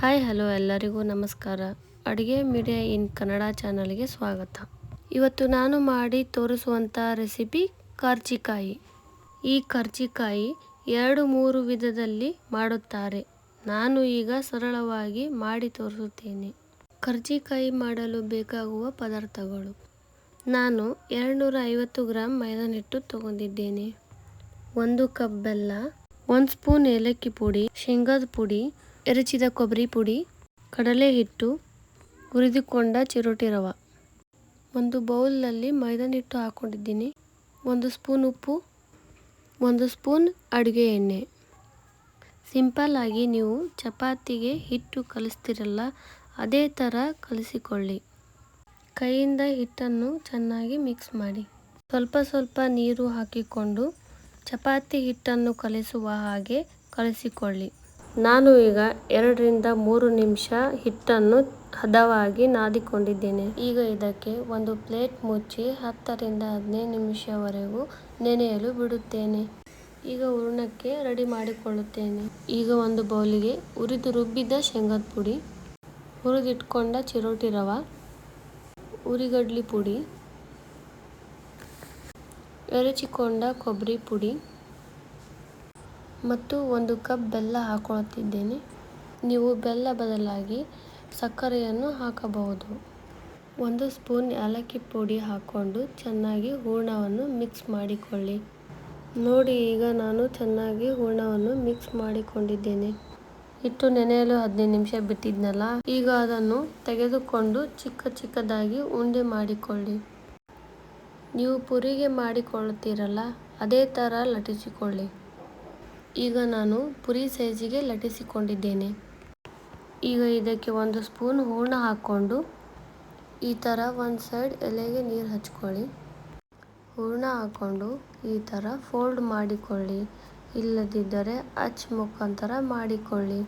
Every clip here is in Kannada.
ಹಾಯ್, ಹಲೋ ಎಲ್ಲರಿಗೂ ನಮಸ್ಕಾರ. ಅಡುಗೆ ಮೀಡಿಯಾ ಇನ್ ಕನ್ನಡ ಚಾನಲ್ಗೆ ಸ್ವಾಗತ. ಇವತ್ತು ನಾನು ಮಾಡಿ ತೋರಿಸುವಂಥ ರೆಸಿಪಿ ಕರ್ಜಿಕಾಯಿ ಈ ಕರ್ಜಿಕಾಯಿ ಎರಡು ಮೂರು ವಿಧದಲ್ಲಿ ಮಾಡುತ್ತಾರೆ. ನಾನು ಈಗ ಸರಳವಾಗಿ ಮಾಡಿ ತೋರಿಸುತ್ತೇನೆ. ಕರ್ಜಿಕಾಯಿ ಮಾಡಲು ಬೇಕಾಗುವ ಪದಾರ್ಥಗಳು. ನಾನು ಎರಡುನೂರ ಐವತ್ತು ಗ್ರಾಮ್ ಮೈದಾನ ಹಿಟ್ಟು ತಗೊಂಡಿದ್ದೇನೆ. ಒಂದು ಕಪ್ ಬೆಲ್ಲ, ಒಂದು ಸ್ಪೂನ್ ಏಲಕ್ಕಿ ಪುಡಿ, ಶೇಂಗಾದ ಪುಡಿ ಎರಚಿದ ಕೊಬ್ಬರಿ ಪುಡಿ ಕಡಲೆ ಹಿಟ್ಟು ಹುರಿದುಕೊಂಡ ಚಿರೋಟಿ ರವ. ಒಂದು ಬೌಲ್ನಲ್ಲಿ ಮೈದಾನ ಹಿಟ್ಟು ಹಾಕ್ಕೊಂಡಿದ್ದೀನಿ ಒಂದು ಸ್ಪೂನ್ ಉಪ್ಪು, ಒಂದು ಸ್ಪೂನ್ ಅಡುಗೆ ಎಣ್ಣೆ. ಸಿಂಪಲ್ಲಾಗಿ ನೀವು ಚಪಾತಿಗೆ ಹಿಟ್ಟು ಕಲಿಸ್ತಿರಲ್ಲ, ಅದೇ ಥರ ಕಲಿಸಿಕೊಳ್ಳಿ. ಕೈಯಿಂದ ಹಿಟ್ಟನ್ನು ಚೆನ್ನಾಗಿ ಮಿಕ್ಸ್ ಮಾಡಿ. ಸ್ವಲ್ಪ ಸ್ವಲ್ಪ ನೀರು ಹಾಕಿಕೊಂಡು ಚಪಾತಿ ಹಿಟ್ಟನ್ನು ಕಲಿಸುವ ಹಾಗೆ ಕಲಿಸಿಕೊಳ್ಳಿ. ನಾನು ಈಗ ಎರಡರಿಂದ ಮೂರು ನಿಮಿಷ ಹಿಟ್ಟನ್ನು ಹದವಾಗಿ ನಾದಿಕೊಂಡಿದ್ದೇನೆ. ಈಗ ಇದಕ್ಕೆ ಒಂದು ಪ್ಲೇಟ್ ಮುಚ್ಚಿ ಹತ್ತರಿಂದ ಹದಿನೈದು ನಿಮಿಷವರೆಗೂ ನೆನೆಯಲು ಬಿಡುತ್ತೇನೆ. ಈಗ ಹೂರ್ಣಕ್ಕೆ ರೆಡಿ ಮಾಡಿಕೊಳ್ಳುತ್ತೇನೆ. ಈಗ ಒಂದು ಬೌಲಿಗೆ ಹುರಿದು ರುಬ್ಬಿದ ಶೇಂಗದ ಪುಡಿ, ಹುರಿದಿಟ್ಕೊಂಡ ಚಿರೋಟಿ ರವ, ಉರಿಗಡ್ಲಿ ಪುಡಿ, ಎರಚಿಕೊಂಡ ಕೊಬ್ಬರಿ ಪುಡಿ ಮತ್ತು ಒಂದು ಕಪ್ ಬೆಲ್ಲ ಹಾಕೊಳ್ಳುತ್ತಿದ್ದೇನೆ. ನೀವು ಬೆಲ್ಲ ಬದಲಾಗಿ ಸಕ್ಕರೆಯನ್ನು ಹಾಕಬಹುದು. ಒಂದು ಸ್ಪೂನ್ ಏಲಕ್ಕಿ ಪುಡಿ ಹಾಕ್ಕೊಂಡು ಚೆನ್ನಾಗಿ ಹೂರ್ಣವನ್ನು ಮಿಕ್ಸ್ ಮಾಡಿಕೊಳ್ಳಿ. ನೋಡಿ, ಈಗ ನಾನು ಚೆನ್ನಾಗಿ ಹೂರ್ಣವನ್ನು ಮಿಕ್ಸ್ ಮಾಡಿಕೊಂಡಿದ್ದೇನೆ. ಇಟ್ಟು ನೆನೆಯಲು ಹದಿನೈದು ನಿಮಿಷ ಬಿಟ್ಟಿದ್ನಲ್ಲ, ಈಗ ಅದನ್ನು ತೆಗೆದುಕೊಂಡು ಚಿಕ್ಕ ಚಿಕ್ಕದಾಗಿ ಉಂಡೆ ಮಾಡಿಕೊಳ್ಳಿ. ನೀವು ಪುರಿಗೆ ಮಾಡಿಕೊಳ್ಳುತ್ತೀರಲ್ಲ, ಅದೇ ಥರ ಲಟ್ಟಿಸಿಕೊಳ್ಳಿ. ಈಗ ನಾನು ಪುರಿ ಸೈಜಿಗೆ ಲಟ್ಟಿಸಿಕೊಂಡಿದ್ದೇನೆ. ಈಗ ಇದಕ್ಕೆ ಒಂದು ಸ್ಪೂನ್ ಹೂರ್ಣ ಹಾಕ್ಕೊಂಡು ಈ ಥರ ಒಂದು ಸೈಡ್ ಎಲೆಗೆ ನೀರು ಹಚ್ಕೊಳ್ಳಿ. ಹೂರ್ಣ ಹಾಕ್ಕೊಂಡು ಈ ಥರ ಫೋಲ್ಡ್ ಮಾಡಿಕೊಳ್ಳಿ. ಇಲ್ಲದಿದ್ದರೆ ಅಚ್ಚ ಮುಖಾಂತರ ಮಾಡಿಕೊಳ್ಳಿ.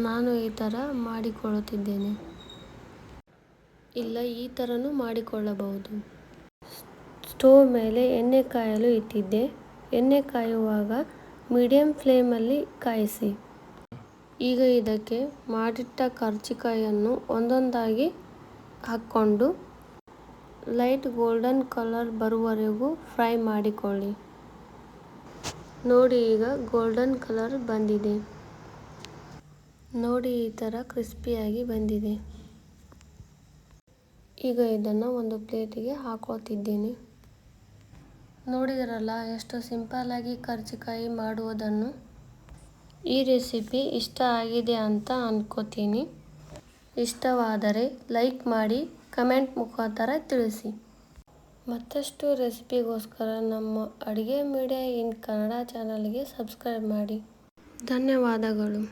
ನಾನು ಈ ಥರ ಮಾಡಿಕೊಳ್ಳುತ್ತಿದ್ದೇನೆ. ಇಲ್ಲ, ಈ ಥರನೂ ಮಾಡಿಕೊಳ್ಳಬಹುದು. ಸ್ಟೋವ್ ಮೇಲೆ ಎಣ್ಣೆ ಕಾಯಲು ಇಟ್ಟಿದ್ದೆ. ಎಣ್ಣೆ ಕಾಯುವಾಗ ಮೀಡಿಯಂ ಫ್ಲೇಮಲ್ಲಿ ಕಾಯಿಸಿ. ಈಗ ಇದಕ್ಕೆ ಮಾಡಿಟ್ಟ ಕರ್ಜಿಕಾಯನ್ನು ಒಂದೊಂದಾಗಿ ಹಾಕ್ಕೊಂಡು ಲೈಟ್ ಗೋಲ್ಡನ್ ಕಲರ್ ಬರುವವರೆಗೂ ಫ್ರೈ ಮಾಡಿಕೊಳ್ಳಿ. ನೋಡಿ ಈಗ ಗೋಲ್ಡನ್ ಕಲರ್ ಬಂದಿದೆ. ನೋಡಿ ಈ ಥರ ಕ್ರಿಸ್ಪಿಯಾಗಿ ಬಂದಿದೆ. ಈಗ ಇದನ್ನು ಒಂದು ಪ್ಲೇಟಿಗೆ ಹಾಕೋತಿದ್ದೀನಿ. ನೋಡಿದ್ರಲ್ಲ, ಎಷ್ಟು ಸಿಂಪಲ್ಲಾಗಿ ಕರ್ಜಿಕಾಯಿ ಮಾಡುವುದನ್ನು? ಈ ರೆಸಿಪಿ ಇಷ್ಟ ಆಗಿದೆ ಅಂತ ಅಂದ್ಕೋತೀನಿ ಇಷ್ಟವಾದರೆ ಲೈಕ್ ಮಾಡಿ, ಕಮೆಂಟ್ ಮುಖಾಂತರ ತಿಳಿಸಿ. ಮತ್ತಷ್ಟು ರೆಸಿಪಿಗೋಸ್ಕರ ನಮ್ಮ ಅಡುಗೆ ಮೀಡಿಯಾ ಇನ್ ಕನ್ನಡ ಚಾನಲ್ಗೆ ಸಬ್ಸ್ಕ್ರೈಬ್ ಮಾಡಿ. ಧನ್ಯವಾದಗಳು.